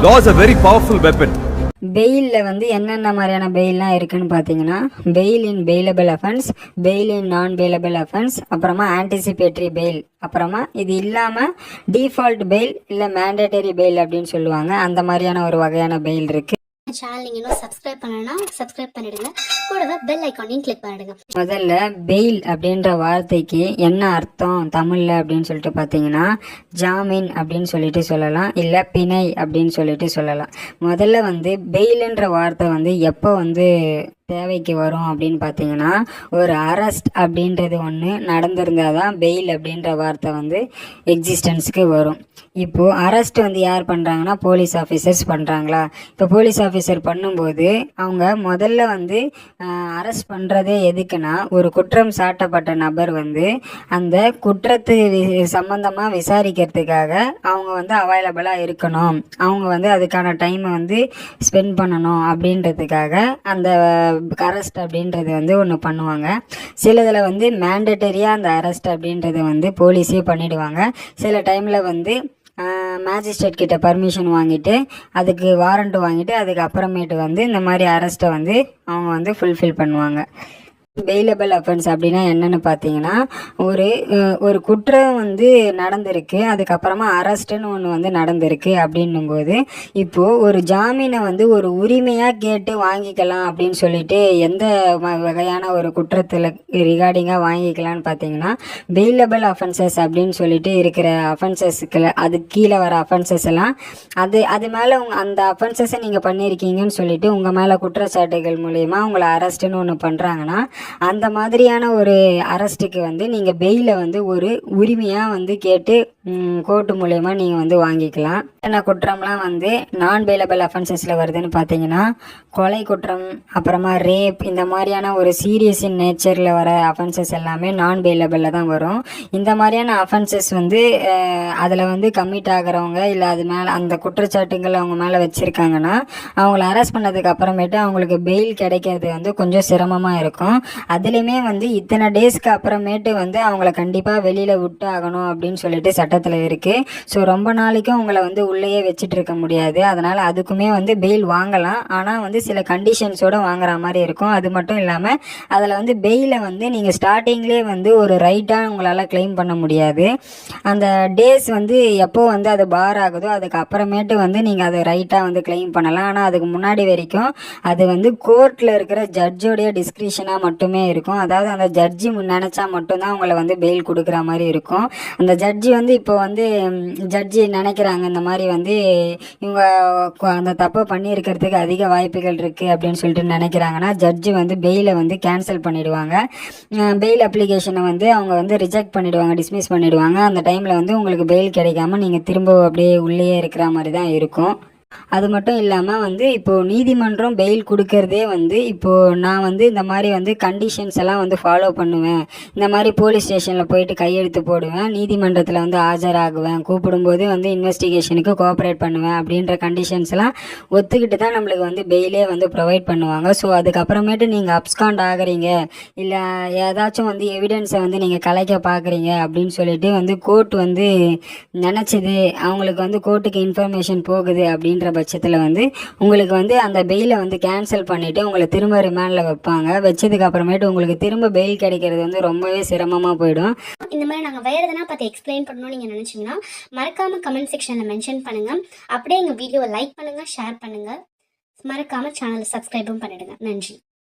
Law is a very powerful weapon. பெயிலில் வந்து என்னென்ன மாதிரியான பெயில்லாம் இருக்குன்னு பார்த்தீங்கன்னா bail in bailable offence bail in non bailable offence அப்புறமா ஆன்டிசிபேட்டரி பெயில் அப்புறமா இது இல்லாமல் டிஃபால்ட் பெயில் இல்லை மேண்டேட்டரி பெயில் அப்படின்னு சொல்லுவாங்க. அந்த மாதிரியான ஒரு வகையான பெயில் இருக்குது சேனல் நீங்கள் இன்னும் சப்ஸ்கிரைப் பண்ணலைன்னா சப்ஸ்கிரைப் பண்ணிடுங்க. கூடவே பெல் ஐக்கானையும் கிளிக் பண்ணிடுங்க. முதல்ல பெயில் அப்படின்ற வார்த்தைக்கு என்ன அர்த்தம் தமிழில் அப்படின்னு சொல்லிட்டு பார்த்தீங்கன்னா ஜாமீன் அப்படின்னு சொல்லிட்டு சொல்லலாம் இல்லை பிணை அப்படின்னு சொல்லிட்டு சொல்லலாம். முதல்ல வந்து பெயிலுன்ற வார்த்தை வந்து எப்போ வந்து தேவைக்கு வரும் அப்படின்னு பார்த்தீங்கன்னா ஒரு அரெஸ்ட் அப்படின்றது ஒன்று நடந்திருந்தால் தான் பெயில் அப்படின்ற வார்த்தை வந்து எக்ஸிஸ்டன்ஸுக்கு வரும். இப்போது அரெஸ்ட் வந்து யார் பண்ணுறாங்கன்னா போலீஸ் ஆஃபீஸர்ஸ் பண்ணுறாங்களா இப்போ போலீஸ் ஆஃபீஸர் பண்ணும்போது அவங்க முதல்ல வந்து அரெஸ்ட் பண்ணுறதே எதுக்குன்னா ஒரு குற்றம் சாட்டப்பட்ட நபர் வந்து அந்த குற்றத்து சம்மந்தமாக விசாரிக்கிறதுக்காக அவங்க வந்து அவைலபிளாக இருக்கணும். அவங்க வந்து அதுக்கான டைமை வந்து ஸ்பெண்ட் பண்ணணும் அப்படின்றதுக்காக அந்த அரெஸ்ட் அப்படின்றது வந்து ஒன்று பண்ணுவாங்க. சிலதில் வந்து மேண்டட்டரியாக அந்த அரெஸ்ட் அப்படின்றத வந்து போலீஸே பண்ணிவிடுவாங்க சில டைமில் வந்து மேஜிஸ்ட்ரேட் கிட்ட பர்மிஷன் வாங்கிட்டு அதுக்கு வாரண்ட் வாங்கிட்டு அதுக்கப்புறமேட்டு வந்து இந்த மாதிரி அரெஸ்ட்டை வந்து அவங்க வந்து ஃபுல்ஃபில் பண்ணுவாங்க. பெயிலபிள் அஃபென்ஸ் அப்படின்னா என்னென்னு பார்த்தீங்கன்னா ஒரு ஒரு குற்றம் வந்து நடந்திருக்கு அதுக்கப்புறமா அரெஸ்ட்டுன்னு ஒன்று வந்து நடந்திருக்கு அப்படின்னும்போது இப்போது ஒரு ஜாமீனை வந்து ஒரு உரிமையாக கேட்டு வாங்கிக்கலாம் அப்படின்னு சொல்லிட்டு எந்த வ- வகையான ஒரு குற்றத்தில் ரிகார்டிங்காக வாங்கிக்கலாம்னு பார்த்தீங்கன்னா பெயிலபிள் அஃபென்சஸ் அப்படின்னு சொல்லிட்டு இருக்கிற அஃபென்சஸ்க்கு அது கீழே வர அஃபென்சஸ் எல்லாம் அது அது மேலே உங்கள் அந்த அஃபென்சஸை நீங்கள் பண்ணியிருக்கீங்கன்னு சொல்லிட்டு உங்கள் மேலே குற்றச்சாட்டுகள் மூலயமா உங்களை அரெஸ்ட்டுன்னு ஒன்று பண்ணுறாங்கன்னா அந்த மாதிரியான ஒரு அரெஸ்ட்டுக்கு வந்து நீங்கள் பெயிலை வந்து ஒரு உரிமையாக வந்து கேட்டு கோர்ட்டு மூலயமா நீங்கள் வந்து வாங்கிக்கலாம். என்ன குற்றம்லாம் வந்து நான் பெயிலபிள் அஃபென்சஸில் வருதுன்னு பார்த்தீங்கன்னா கொலை குற்றம் அப்புறமா ரேப் இந்த மாதிரியான ஒரு சீரியஸ் இன் நேச்சரில் வர அஃபென்சஸ் எல்லாமே நான் பெயிலபிளில் தான் வரும். இந்த மாதிரியான அஃபென்சஸ் வந்து அதில் வந்து கம்மிட் ஆகிறவங்க இல்லை அது மேலே அந்த குற்றச்சாட்டுகள் அவங்க மேலே வச்சுருக்காங்கன்னா அவங்கள அரெஸ்ட் பண்ணதுக்கு அப்புறமேட்டு அவங்களுக்கு பெயில் கிடைக்கிறது வந்து கொஞ்சம் சிரமமாக இருக்கும். அதுலேயுமே வந்து இத்தனை டேஸ்க்கு அப்புறமேட்டு வந்து அவங்கள கண்டிப்பாக வெளியில் விட்டு ஆகணும் அப்படின்னு சொல்லிட்டு சட்டத்தில் இருக்குது ஸோ ரொம்ப நாளைக்கும் உங்களை வந்து உள்ளேயே வச்சுட்டு இருக்க முடியாது. அதனால் அதுக்குமே வந்து பெயில் வாங்கலாம். ஆனால் வந்து சில கண்டிஷன்ஸோடு வாங்குற மாதிரி இருக்கும். அது மட்டும் இல்லாமல் அதில் வந்து பெயிலை வந்து நீங்கள் ஸ்டார்டிங்லேயே வந்து ஒரு ரைட்டாக உங்களால் கிளைம் பண்ண முடியாது. அந்த டேஸ் வந்து எப்போ வந்து அது பார் ஆகுதோ அதுக்கு அப்புறமேட்டு வந்து நீங்கள் அதை ரைட்டாக வந்து கிளைம் பண்ணலாம். ஆனால் அதுக்கு முன்னாடி வரைக்கும் அது வந்து கோர்ட்டில் இருக்கிற ஜட்ஜோடைய டிஸ்கிரிஷனாக மட்டும் மட்டுமே இருக்கும். அதாவது அந்த ஜட்ஜி நினச்சா மட்டும்தான் அவங்களை வந்து பெயில் கொடுக்குற மாதிரி இருக்கும். அந்த ஜட்ஜி வந்து இப்போ வந்து ஜட்ஜி நினைக்கிறாங்க இந்த மாதிரி வந்து இவங்க அந்த தப்பை பண்ணியிருக்கிறதுக்கு அதிக வாய்ப்புகள் இருக்குது அப்படின்னு சொல்லிட்டு நினைக்கிறாங்கன்னா ஜட்ஜி வந்து பெயிலை வந்து கேன்சல் பண்ணிடுவாங்க. பெயில் அப்ளிகேஷனை வந்து அவங்க வந்து ரிஜெக்ட் பண்ணிடுவாங்க டிஸ்மிஸ் பண்ணிடுவாங்க. அந்த டைமில் வந்து உங்களுக்கு பெயில் கிடைக்காம நீங்கள் திரும்ப அப்படியே உள்ளேயே இருக்கிற மாதிரி தான் இருக்கும். அது மட்டும் இல்லாமல் வந்து இப்போது நீதிமன்றம் பெயில் கொடுக்கறதே வந்து இப்போது நான் வந்து இந்த மாதிரி வந்து கண்டிஷன்ஸ் எல்லாம் வந்து ஃபாலோ பண்ணுவேன். இந்த மாதிரி போலீஸ் ஸ்டேஷனில் போயிட்டு கையெழுத்து போடுவேன். நீதிமன்றத்தில் வந்து ஆஜராகுவேன். கூப்பிடும்போது வந்து இன்வெஸ்டிகேஷனுக்கு கோஆப்ரேட் பண்ணுவேன் அப்படின்ற கண்டிஷன்ஸ்லாம் ஒத்துக்கிட்டு தான் நம்மளுக்கு வந்து பெயிலே வந்து ப்ரொவைட் பண்ணுவாங்க. ஸோ அதுக்கப்புறமேட்டு நீங்கள் அப்ஸ்காண்ட் ஆகுறீங்க. இல்லை ஏதாச்சும் வந்து எவிடன்ஸை வந்து நீங்கள் கலைக்க பார்க்குறீங்க அப்படின்னு சொல்லிட்டு வந்து கோர்ட் வந்து நினச்சது. அவங்களுக்கு வந்து கோர்ட்டுக்கு இன்ஃபர்மேஷன் போகுது அப்படின்னு அப்படின்ற பட்சத்தில் வந்து உங்களுக்கு வந்து அந்த பெயிலை வந்து கேன்சல் பண்ணிவிட்டு உங்களை திரும்ப ரிமாண்டில் வைப்பாங்க. வச்சதுக்கு அப்புறமேட்டு உங்களுக்கு திரும்ப பெயில் கிடைக்கிறது வந்து ரொம்பவே சிரமமாக போயிடும். இந்த மாதிரி நாங்கள் வேறு எதனா பார்த்து எக்ஸ்பிளைன் பண்ணணும்னு நீங்கள் நினச்சிங்கன்னா மறக்காமல் கமெண்ட் செக்ஷனில் மென்ஷன் பண்ணுங்கள் அப்படியே எங்கள் வீடியோவை லைக் பண்ணுங்கள் ஷேர் பண்ணுங்கள் மறக்காமல் சேனலை சப்ஸ்கிரைபும் பண்ணிடுங்க. நன்றி.